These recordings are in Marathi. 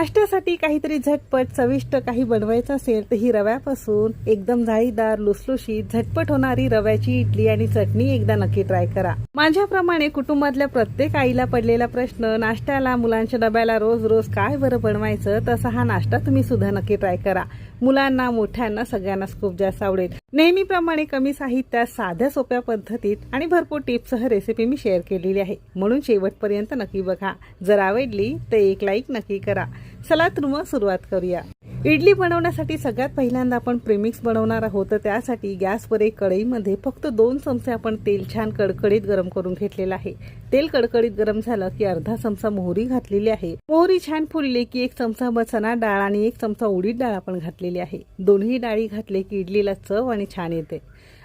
नाश्त्यासाठी काहीतरी झटपट चविष्ट काही बनवायचं असेल तर ही रव्यापासून एकदम जाळीदार लुसलुशीत झटपट होणारी रव्याची इडली आणि चटणी एकदा नक्की ट्राय करा. माझ्याप्रमाणे कुटुंबातल्या प्रत्येक आईला पडलेला प्रश्न नाश्त्याला मुलांच्या डब्याला रोज रोज काय बरं बनवायचं तसा हा नाश्ता तुम्ही सुद्धा नक्की ट्राय करा. मुलांना मोठ्यांना सगळ्यांनाच खूप जास्त आवडेल. नेहमीप्रमाणे कमी साहित्यात साध्या सोप्या पद्धतीत आणि भरपूर टिप्ससह रेसिपी मी शेअर केलेली आहे. म्हणून शेवटपर्यंत नक्की बघा. जर आवडली तर एक लाईक नक्की करा. चला तर मग सुरुवात करूया. इडली बनवण्यासाठी सगळ्यात पहिल्यांदा आपण प्रेमिक्स बनवणार आहोत. तर त्यासाठी गॅसवर एक कढईमध्ये फक्त दोन चमचे आपण तेल छान कडकडीत गरम करून घेतलेलं आहे. तेल कडकडीत गरम झालं की अर्धा चमचा मोहरी घातलेली आहे. मोहरी छान फुलली की एक चमचा चना डाळ आणि एक चमचा उडीद डाळ आपण घातलेली आहे. दोन्ही डाळी घातले की इडलीला चव आणि छान येते.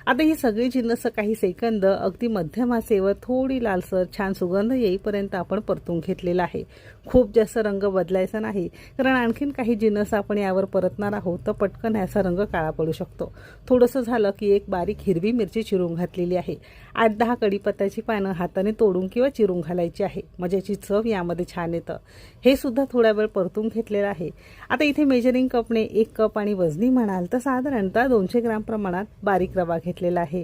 आता ही सगळी जिन्नस काही सेकंद अगदी मध्यमासेवर थोडी लालसर छान सुगंध येईपर्यंत आपण परतून घेतलेला आहे. खूप जास्त रंग बदलायचा नाही कारण आणखीन काही जिन्नस आपण यावर परतणार आहोत तर पटकन याचा रंग काळा पडू शकतो. थोडंसं झालं की एक बारीक हिरवी मिरची चिरून घातलेली आहे. आठ दहा कडीपत्त्याची पानं हाताने तोडून किंवा चिरून घालायची आहे. मजाची चव यामध्ये छान येतं. हे सुद्धा थोडा वेळ परतून घेतलेलं आहे. आता इथे मेजरिंग कपने एक कप आणि वजनी म्हणाल तर साधारणतः दोनशे ग्राम प्रमाणात बारीक रवा घेतलेला आहे.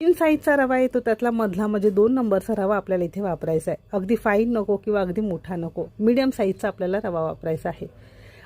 तीन साईजचा रवा येतो त्यातला मधला म्हणजे दोन नंबरचा रवा आपल्याला इथे वापरायचा आहे. अगदी फाईन नको किंवा अगदी मोठा नको मीडियम साईजचा आपल्याला रवा वापरायचा आहे.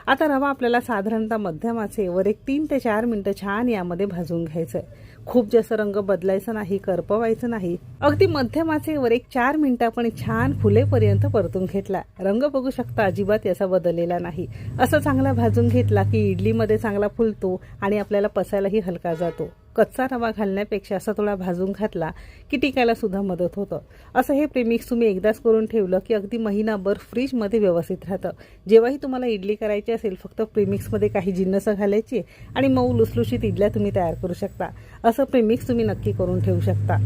आता रवा आपल्याला साधारणतः मध्यमाचे वर एक तीन ते चार मिनटं छान यामध्ये भाजून घ्यायचं आहे खूप जास्त रंग बदलायचा नाही करपवायचं नाही. अगदी मध्यमाचे वर एक चार मिनिटं आपण छान फुलेपर्यंत परतून घेतला. रंग बघू शकता अजिबात याचा बदललेला नाही. असं चांगला भाजून घेतला की इडलीमध्ये चांगला फुलतो आणि आपल्याला पसायलाही हलका जातो. कच्चा रवा घालण्यापेक्षा असा थोडा भाजून घातला की टिकायला सुद्धा मदत होतं. असं हे प्रेमिक्स तुम्ही एकदाच करून ठेवलं की अगदी महिनाभर फ्रीजमध्ये व्यवस्थित राहतं. जेव्हाही तुम्हाला इडली करायची असेल फक्त प्रेमिक्समध्ये काही जिन्नसं घालायची आणि मऊ लुसलुशीत इडल्या तुम्ही तयार करू शकता. असं प्रेमिक्स तुम्ही नक्की करून ठेवू शकता.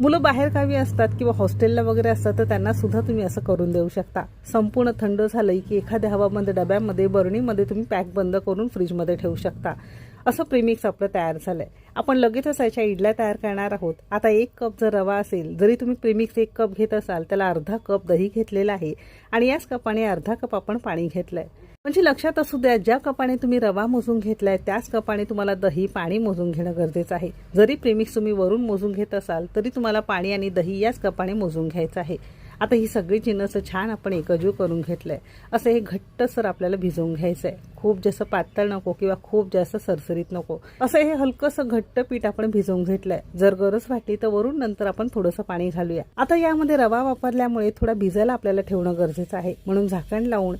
मुलं बाहेर गावी असतात किंवा हॉस्टेलला वगैरे असतात तर त्यांना सुद्धा तुम्ही असं करून देऊ शकता. संपूर्ण थंड झालं की एखाद्या हवाबंद डब्यामध्ये बरणीमध्ये तुम्ही पॅक बंद करून फ्रीजमध्ये ठेवू शकता. असं प्रेमिक्स आपलं तयार झालं आहे आपण लगेचच याच्या इडल्या तयार करणार आहोत. आता एक कप जर रवा असेल जरी तुम्ही प्रेमिक्स एक कप घेत असाल त्याला अर्धा कप दही घेतलेला आहे आणि याच कपाने अर्धा कप आपण पाणी घेतलंय. म्हणजे लक्षात असू द्या ज्या कपाने तुम्ही रवा मोजून घेतलाय त्याच कपाने तुम्हाला दही पाणी मोजून घेणं गरजेचं आहे. जरी प्रेमिक्स तुम्ही वरून मोजून घेत असाल तरी तुम्हाला पाणी आणि दही याच कपाने मोजून घ्यायचं आहे. आता ही सगळी जिन्नस छान आपण एकजीव करून घेतलं आहे असं हे घट्ट सर आपल्याला भिजवून घ्यायचं आहे खूप जास्त पातळ नको किंवा खूप जास्त सरसरीत नको. असं हे हलकंसं घट्ट पीठ आपण भिजवून घेतलंय. जर गरज वाटली तर वरून नंतर आपण थोडंसं पाणी घालूया. आता यामध्ये रवा वापरल्यामुळे थोडा भिजायला आपल्याला ठेवणं गरजेचं आहे. म्हणून झाकण लावून